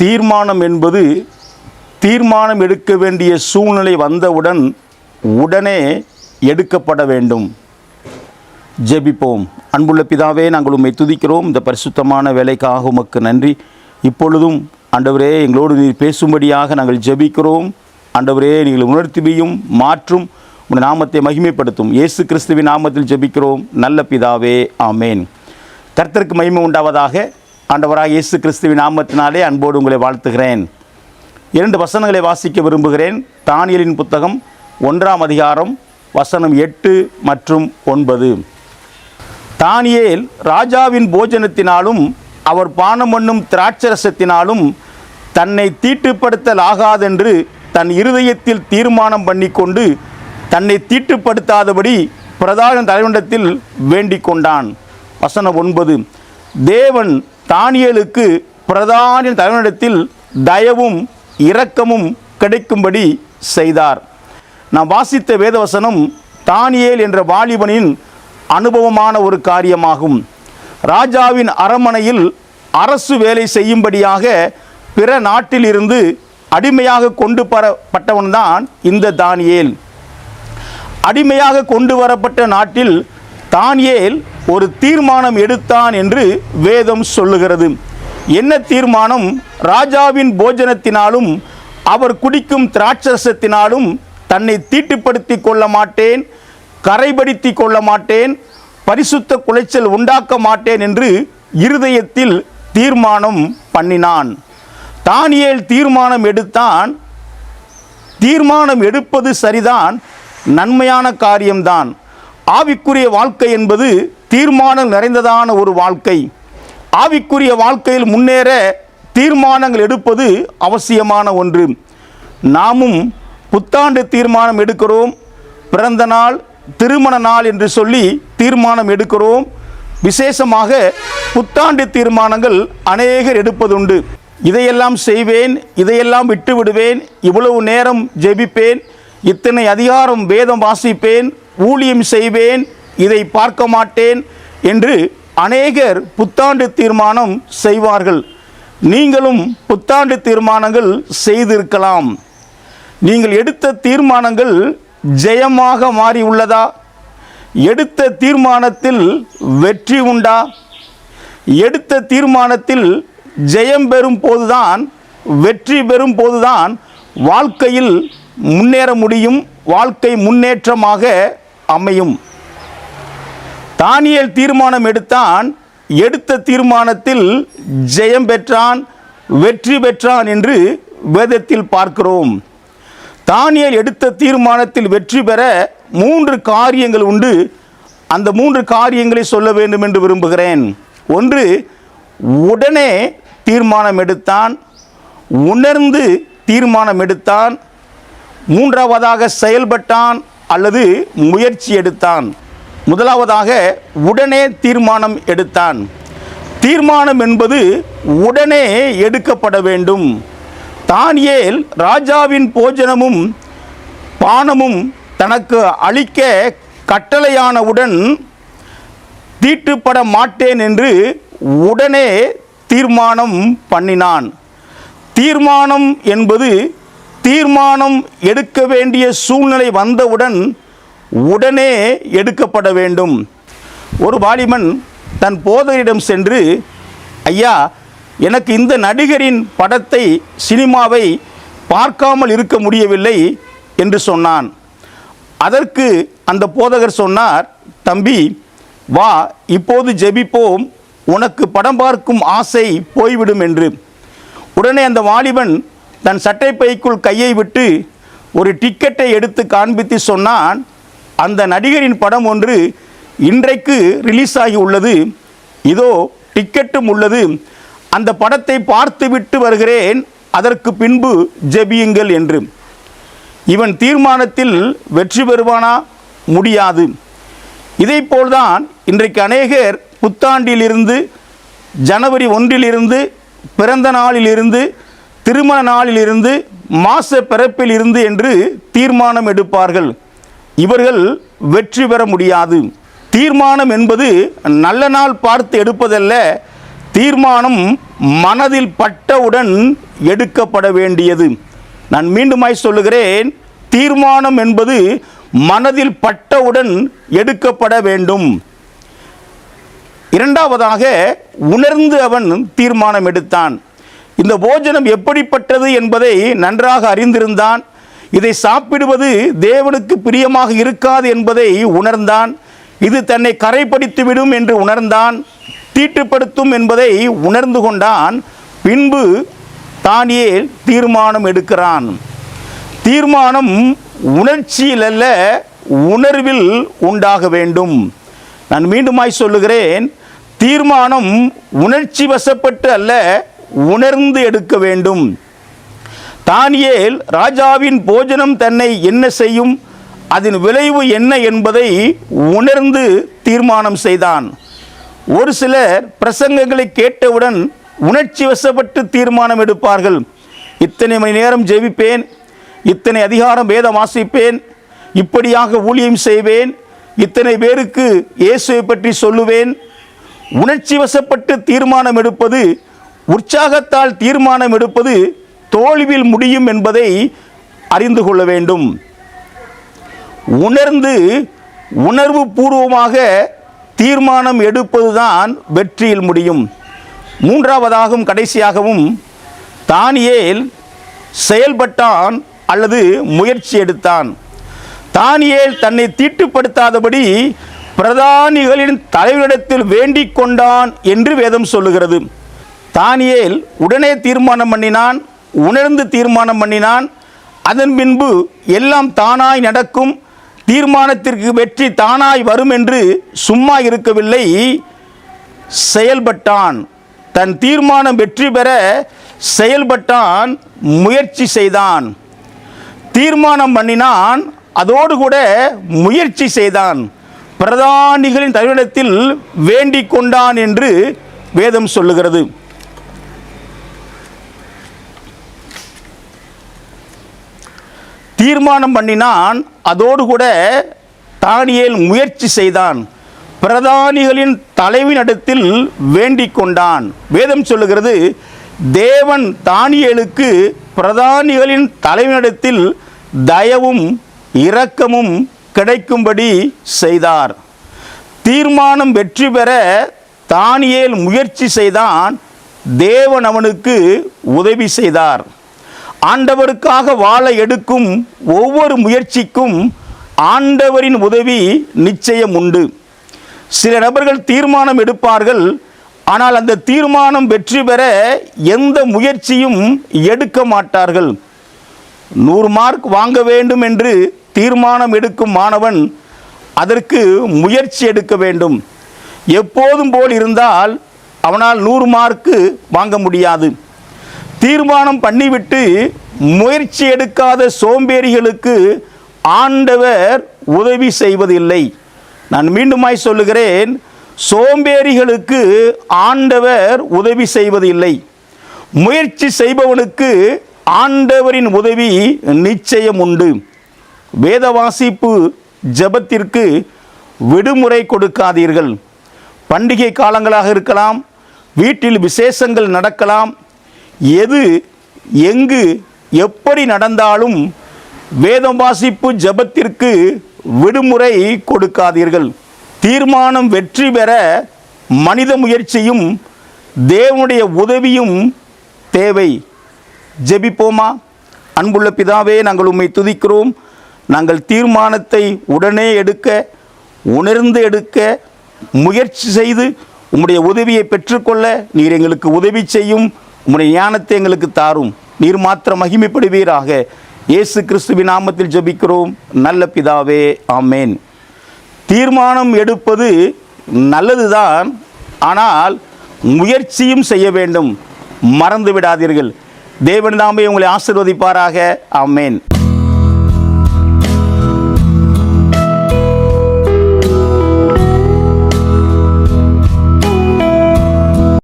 தீர்மானம் என்பது தீர்மானம் எடுக்க வேண்டிய சூழ்நிலை வந்தவுடன் உடனே எடுக்கப்பட வேண்டும். ஜெபிப்போம். அன்புள்ள பிதாவே நாங்கள் உண்மை துதிக்கிறோம். இந்த பரிசுத்தமான வேலைக்காக உமக்கு நன்றி. இப்பொழுதும் ஆண்டவரே எங்களோடு நீர் பேசும்படியாக நாங்கள் ஜெபிக்கிறோம். ஆண்டவரே நீங்கள் உணர்த்துவியும் மாற்றும் உன் நாமத்தை மகிமைப்படுத்தும். இயேசு கிறிஸ்துவின் நாமத்தில் ஜெபிக்கிறோம். நல்ல பிதாவே ஆமேன். கர்த்தருக்கு மகிமை உண்டாவதாக. ஆண்டவராக இயேசு கிறிஸ்துவின் நாமத்தினாலே அன்போடு உங்களை வாழ்த்துகிறேன். இரண்டு வசனங்களை வாசிக்க விரும்புகிறேன். தானியலின் புத்தகம் ஒன்றாம் அதிகாரம் வசனம் எட்டு மற்றும் ஒன்பது. தானியேல் ராஜாவின் போஜனத்தினாலும் அவர் பானம் பண்ணும் திராட்சரசத்தினாலும் தன்னை தீட்டுப்படுத்தல் ஆகாதென்று தன் இருதயத்தில் தீர்மானம் பண்ணிக்கொண்டு தன்னை தீட்டுப்படுத்தாதபடி பிரதான தலைவனிடத்தில் வேண்டிக் கொண்டான் வசனம் ஒன்பது. தேவன் தானியேலுக்கு பிரதான தலைவனிடத்தில் தயவும் இரக்கமும் கிடைக்கும்படி செய்தார். நாம் வாசித்த வேதவசனம் தானியேல் என்ற வாலிபனின் அனுபவமான ஒரு காரியமாகும். ராஜாவின் அரண்மனையில் அரசு வேலை செய்யும்படியாக பிற நாட்டிலிருந்து அடிமையாக கொண்டு வரப்பட்டவன்தான் இந்த தானியேல். அடிமையாக கொண்டு வரப்பட்ட நாட்டில் தானியேல் ஒரு தீர்மானம் எடுத்தான் என்று வேதம் சொல்லுகிறது. என்ன தீர்மானம்? ராஜாவின் போஜனத்தினாலும் அவர் குடிக்கும் திராட்சசத்தினாலும் தன்னை தீட்டுப்படுத்தி கொள்ள மாட்டேன் கரைபடுத்தி கொள்ள மாட்டேன் பரிசுத்த குலைச்சல் உண்டாக்க மாட்டேன் என்று இருதயத்தில் தீர்மானம் பண்ணினான். தானியல் தீர்மானம் எடுத்தான். தீர்மானம் எடுப்பது சரிதான் நன்மையான காரியம்தான். ஆவிக்குரிய வாழ்க்கை என்பது தீர்மானம் நிறைந்ததான ஒரு வாழ்க்கை. ஆவிக்குரிய வாழ்க்கையில் முன்னேற தீர்மானங்கள் எடுப்பது அவசியமான ஒன்று. நாமும் புத்தாண்டு தீர்மானம் எடுக்கிறோம். பிறந்த நாள் திருமண நாள் என்று சொல்லி தீர்மானம் எடுக்கிறோம். விசேஷமாக புத்தாண்டு தீர்மானங்கள் அநேகர் எடுப்பதுண்டு. இதையெல்லாம் செய்வேன் இதையெல்லாம் விட்டு விடுவேன் இவ்வளவு நேரம் ஜெபிப்பேன் இத்தனை அதிகாரம் வேதம் வாசிப்பேன் ஊழியம் செய்வேன் இதை பார்க்க மாட்டேன் என்று அநேகர் புத்தாண்டு தீர்மானம் செய்வார்கள். நீங்களும் புத்தாண்டு தீர்மானங்கள் செய்திருக்கலாம். நீங்கள் எடுத்த தீர்மானங்கள் ஜெயமாக மாறி உள்ளதா? எடுத்த தீர்மானத்தில் வெற்றி உண்டா? எடுத்த தீர்மானத்தில் ஜெயம் பெறும் போதுதான் வெற்றி பெறும் போதுதான் வாழ்க்கையில் முன்னேற முடியும் வாழ்க்கை முன்னேற்றமாக அமையும். தானியல் தீர்மானம் எடுத்தான். எடுத்த தீர்மானத்தில் ஜெயம் பெற்றான் வெற்றி பெற்றான் என்று வேதத்தில் பார்க்கிறோம். தானியல் எடுத்த தீர்மானத்தில் வெற்றி பெற மூன்று காரியங்கள் உண்டு. அந்த மூன்று காரியங்களை சொல்ல வேண்டும் என்று விரும்புகிறேன். ஒன்று உடனே தீர்மானம் எடுத்தான். உணர்ந்து தீர்மானம் எடுத்தான். மூன்றாவதாக செயல்பட்டான் அல்லது முயற்சி எடுத்தான். முதலாவதாக உடனே தீர்மானம் எடுத்தான். தீர்மானம் என்பது உடனே எடுக்கப்பட வேண்டும். தானியேல் ராஜாவின் போஜனமும் பானமும் தனக்கு அளிக்க கட்டளையானவுடன் தீட்டுப்பட மாட்டேன் என்று உடனே தீர்மானம் பண்ணினான். தீர்மானம் என்பது தீர்மானம் எடுக்க வேண்டிய சூழ்நிலை வந்தவுடன் உடனே எடுக்கப்பட வேண்டும். ஒரு வாலிபன் தன் போதகரிடம் சென்று ஐயா எனக்கு இந்த நடிகரின் படத்தை சினிமாவை பார்க்காமல் இருக்க முடியவில்லை என்று சொன்னான். அதற்கு அந்த போதகர் சொன்னார் தம்பி வா இப்போது ஜெபிப்போம். உனக்கு படம் பார்க்கும் ஆசை போய்விடும் என்று. உடனே அந்த வாலிபன் தன் சட்டை பைக்குள் கையை விட்டு ஒரு டிக்கெட்டை எடுத்து காண்பித்து சொன்னான் அந்த நடிகரின் படம் ஒன்று இன்றைக்கு ரிலீஸ் ஆகி உள்ளது. இதோ டிக்கெட்டும் உள்ளது. அந்த படத்தை பார்த்துவிட்டு வருகிறேன். அதற்கு பின்பு ஜெபியுங்கள் என்று. இவன் தீர்மானத்தில் வெற்றி பெறுவானா? முடியாது. இதைப்போல்தான் இன்றைக்கு அநேகர் புத்தாண்டிலிருந்து ஜனவரி ஒன்றிலிருந்து பிறந்த நாளிலிருந்து திருமண நாளிலிருந்து மாச பிறப்பில் இருந்து என்று தீர்மானம் எடுப்பார்கள். இவர்கள் வெற்றி பெற முடியாது. தீர்மானம் என்பது நல்ல நாள் பார்த்து எடுப்பதல்ல தீர்மானம் மனதில் பட்டவுடன் எடுக்கப்பட வேண்டியது. நான் மீண்டுமாய் சொல்லுகிறேன் தீர்மானம் என்பது மனதில் பட்டவுடன் எடுக்கப்பட வேண்டும். இரண்டாவதாக உணர்ந்து அவன் தீர்மானம் எடுத்தான். இந்த போஜனம் எப்படிப்பட்டது என்பதை நன்றாக அறிந்திருந்தான். இதை சாப்பிடுவது தேவனுக்கு பிரியமாக இருக்காது என்பதை உணர்ந்தான். இது தன்னை கரைப்படுத்திவிடும் என்று உணர்ந்தான். தீட்டுப்படுத்தும் என்பதை உணர்ந்து கொண்டான். பின்பு தானியே தீர்மானம் எடுக்கிறான். தீர்மானம் உணர்ச்சியில் அல்ல உணர்வில் உண்டாக வேண்டும். நான் மீண்டுமாய் சொல்லுகிறேன் தீர்மானம் உணர்ச்சி வசப்பட்டு அல்ல உணர்ந்து எடுக்க வேண்டும். தானியேல் ராஜாவின் போஜனம் தன்னை என்ன செய்யும்? அதன் விளைவு என்ன என்பதை உணர்ந்து தீர்மானம் செய்தான். ஒரு சிலர் பிரசங்கங்களை கேட்டவுடன் உணர்ச்சி வசப்பட்டு தீர்மானம் எடுப்பார்கள். இத்தனை மணி நேரம் ஜெபிப்பேன். இத்தனை அதிகாரம் வேதம் வாசிப்பேன். இப்படியாக ஊழியம் செய்வேன். இத்தனை பேருக்கு இயேசுவை பற்றி சொல்லுவேன். உணர்ச்சி வசப்பட்டு தீர்மானம் எடுப்பது உற்சாகத்தால் தீர்மானம் எடுப்பது தோல்வியில் முடியும் என்பதை அறிந்து கொள்ள வேண்டும். உணர்ந்து உணர்வு பூர்வமாக தீர்மானம் எடுப்பதுதான் வெற்றியில் முடியும். மூன்றாவதாகவும் கடைசியாகவும் தானியேல் செயல்பட்டான் அல்லது முயற்சி எடுத்தான். தானியேல் தன்னை தீட்டுப்படுத்தாதபடி பிரதானிகளின் தலைவரிடத்தில் வேண்டிக் கொண்டான் என்று வேதம் சொல்லுகிறது. தானியேல் உடனே தீர்மானம் பண்ணினான். உணர்ந்து தீர்மானம் பண்ணினான். அதன் பின்பு எல்லாம் தானாய் நடக்கும். தீர்மானத்திற்கு வெற்றி தானாய் வரும் என்று சும்மா இருக்கவில்லை. செயல்பட்டான். தன் தீர்மானம் வெற்றி பெற செயல்பட்டான் முயற்சி செய்தான். தீர்மானம் பண்ணினான் அதோடு கூட முயற்சி செய்தான். பிரதானிகளின் தலைவரிடத்தில் வேண்டிக் கொண்டான் என்று வேதம் சொல்லுகிறது. தீர்மானம் பண்ணினான் அதோடு கூட தானியேல் முயற்சி செய்தான். பிரதானிகளின் தலைவினிடத்தில் வேண்டிக் கொண்டான். வேதம் சொல்லுகிறது தேவன் தானியேலுக்கு பிரதானிகளின் தலைவனிடத்தில் தயவும் இரக்கமும் கிடைக்கும்படி செய்தார். தீர்மானம் வெற்றி பெற தானியேல் முயற்சி செய்தான். தேவன் அவனுக்கு உதவி செய்தார். ஆண்டவருக்காக வாழ எடுக்கும் ஒவ்வொரு முயற்சிக்கும் ஆண்டவரின் உதவி நிச்சயம் உண்டு. சில நபர்கள் தீர்மானம் எடுப்பார்கள் ஆனால் அந்த தீர்மானம் வெற்றி பெற எந்த முயற்சியும் எடுக்க மாட்டார்கள். நூறு மார்க் வாங்க வேண்டும் என்று தீர்மானம் எடுக்கும் மாணவன் அதற்கு முயற்சி எடுக்க வேண்டும். எப்போதும் போல் இருந்தால் அவனால் நூறு மார்க்கு வாங்க முடியாது. தீர்மானம் பண்ணிவிட்டு முயற்சி எடுக்காத சோம்பேறிகளுக்கு ஆண்டவர் உதவி செய்வதில்லை. நான் மீண்டுமாய் சொல்லுகிறேன் சோம்பேறிகளுக்கு ஆண்டவர் உதவி செய்வதில்லை. முயற்சி செய்பவனுக்கு ஆண்டவரின் உதவி நிச்சயம் உண்டு. வேத வாசிப்பு ஜெபத்திற்கு விடுமுறை கொடுக்காதீர்கள். பண்டிகை காலங்களாக இருக்கலாம் வீட்டில் விசேஷங்கள் நடக்கலாம் எது எங்கு எப்படி நடந்தாலும் வேதம் வாசிப்பு ஜெபத்திற்கு விடுமுறை கொடுக்காதீர்கள். தீர்மானம் வெற்றி பெற மனித முயற்சியும் தேவனுடைய உதவியும் தேவை. ஜெபிப்போமா? அன்புள்ள பிதாவே நாங்கள் உம்மை துதிக்கிறோம். நாங்கள் தீர்மானத்தை உடனே எடுக்க உணர்ந்து எடுக்க முயற்சி செய்து உம்முடைய உதவியை பெற்றுக்கொள்ள நீர் எங்களுக்கு உதவி செய்யும். உம்முடைய ஞானத்தை எங்களுக்கு தாரும். நீர் மாத்திரம் மகிமைப்படுவீராக. இயேசு கிறிஸ்துவின் நாமத்தில் ஜபிக்கிறோம். நல்ல பிதாவே ஆமேன். தீர்மானம் எடுப்பது நல்லதுதான். ஆனால் முயற்சியும் செய்ய வேண்டும். மறந்து விடாதீர்கள். தேவன் தாமே உங்களை ஆசிர்வதிப்பாராக. ஆமேன்.